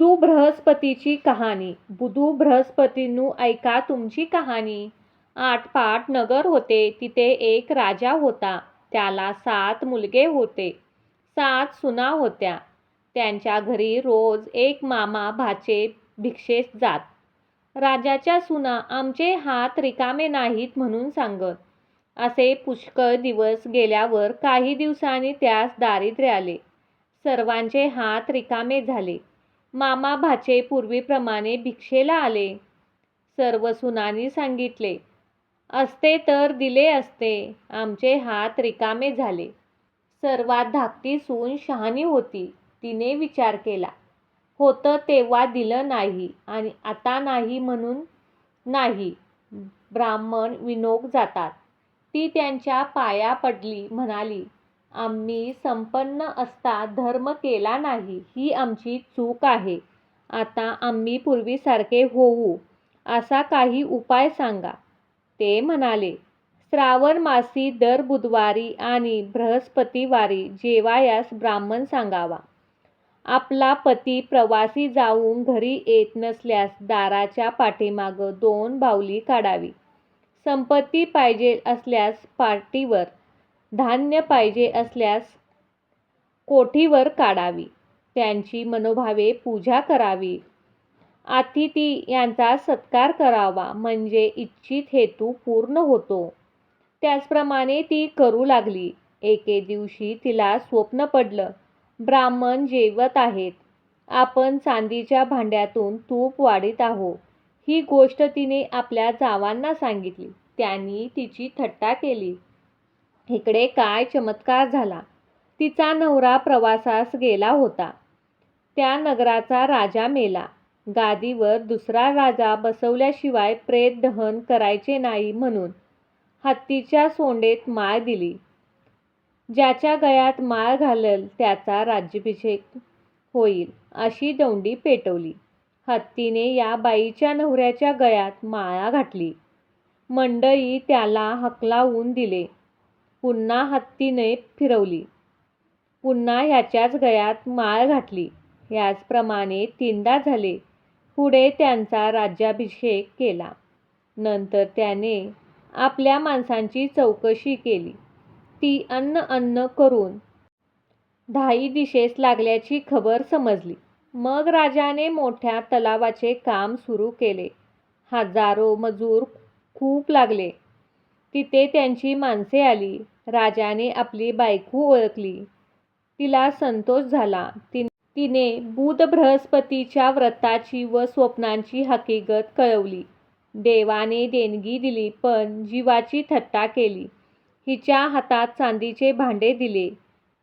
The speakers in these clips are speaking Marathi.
बुधू बृहस्पतीची कहाणी. बुधू बृहस्पतींनू ऐका तुमची कहाणी. आटपाट नगर होते तिथे एक राजा होता. त्याला सात मुलगे होते. सात सुना होत्या. त्यांच्या घरी रोज एक मामा भाचे भिक्षेस जात. राजाच्या सुना आमचे हात रिकामे नाहीत म्हणून सांगत. असे पुष्कळ दिवस गेल्यावर काही दिवसांनी त्यास दारिद्र्य आले. सर्वांचे हात रिकामे झाले. मामा भाचे पूर्वीप्रमाणे भिक्षेला आले. सर्व सुनानी सांगितले असते तर दिले असते आमचे हात रिकामे झाले सर्वात धाकटी सून शहाणी होती तिने विचार केला. होतं तेव्हा दिलं नाही आणि आता नाही म्हणून नाही ब्राह्मण विनोक जातात. ती त्यांच्या पाया पडली म्हणाली आम्ही संपन्न असता धर्म केला नाही ही आमची चूक आहे. आता आम्ही पूर्वीसारखे होऊ असा काही उपाय सांगा. ते म्हणाले श्रावण मासी दर बुधवारी आणि बृहस्पतिवारी जेवायास ब्राह्मण सांगावा. आपला पती प्रवासी जाऊन घरी येत नसल्यास दाराच्या पाठीमागं दोन बाहुली काढावी. संपत्ती पाहिजे असल्यास पार्टीवर धान्य पाहिजे असल्यास कोठीवर काढावी? त्यांची मनोभावे पूजा करावी. अतिथी यांचा सत्कार करावा म्हणजे इच्छित हेतू पूर्ण होतो. त्याचप्रमाणे ती करू लागली. एके दिवशी तिला स्वप्न पडलं. ब्राह्मण जेवत आहेत. आपण चांदीच्या भांड्यातून तूप वाढीत आहो ही गोष्ट तिने आपल्या जावांना सांगितली. त्यांनी तिची थट्टा केली. इकडे काय चमत्कार झाला? तिचा नवरा प्रवासास गेला होता. त्या नगराचा राजा मेला. गादीवर दुसरा राजा बसवल्याशिवाय प्रेत दहन करायचे नाही म्हणून हत्तीच्या सोंडेत माळ दिली. ज्याच्या गळ्यात माळ घालल त्याचा राज्याभिषेक होईल अशी दौंडी पेटवली. हत्तीने या बाईच्या नवऱ्याच्या गळ्यात माळा घातली. मंडळी त्याला हकलावून दिले. पुन्हा हत्तीने फिरवली. पुन्हा ह्याच्याच गळ्यात माळ घातली. याचप्रमाणे तीनदा झाले. पुढे त्यांचा राज्याभिषेक केला. नंतर त्याने आपल्या माणसांची चौकशी केली. ती अन्न अन्न करून धाई दिशेस लागल्याची खबर समजली. मग राजाने मोठ्या तलावाचे काम सुरू केले. हजारो मजूर खूप लागले. तिथे त्यांची माणसे आली. राजाने आपली बायको ओळखली. तिला संतोष झाला. तिने बुध बृहस्पतीच्या व्रताची व स्वप्नांची हकीकत कळवली. देवाने देणगी दिली पण जीवाची थट्टा केली. हिच्या हातात चांदीचे भांडे दिले.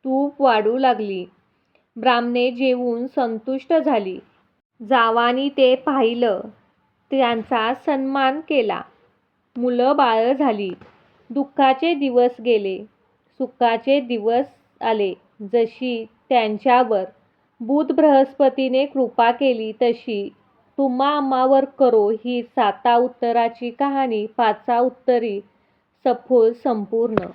तूप वाढू लागली. ब्राह्मणे जेवून संतुष्ट झाली. जावांनी ते पाहिलं. त्यांचा सन्मान केला. मुलं बाळं झाली. दुःखाचे दिवस गेले. सुखाचे दिवस आले. जशी त्यांच्यावर बुध बृहस्पतीने कृपा केली तशी तुम्हा आम्हावर करो ही साता उत्तराची कहाणी पाचा उत्तरी सफोल संपूर्ण.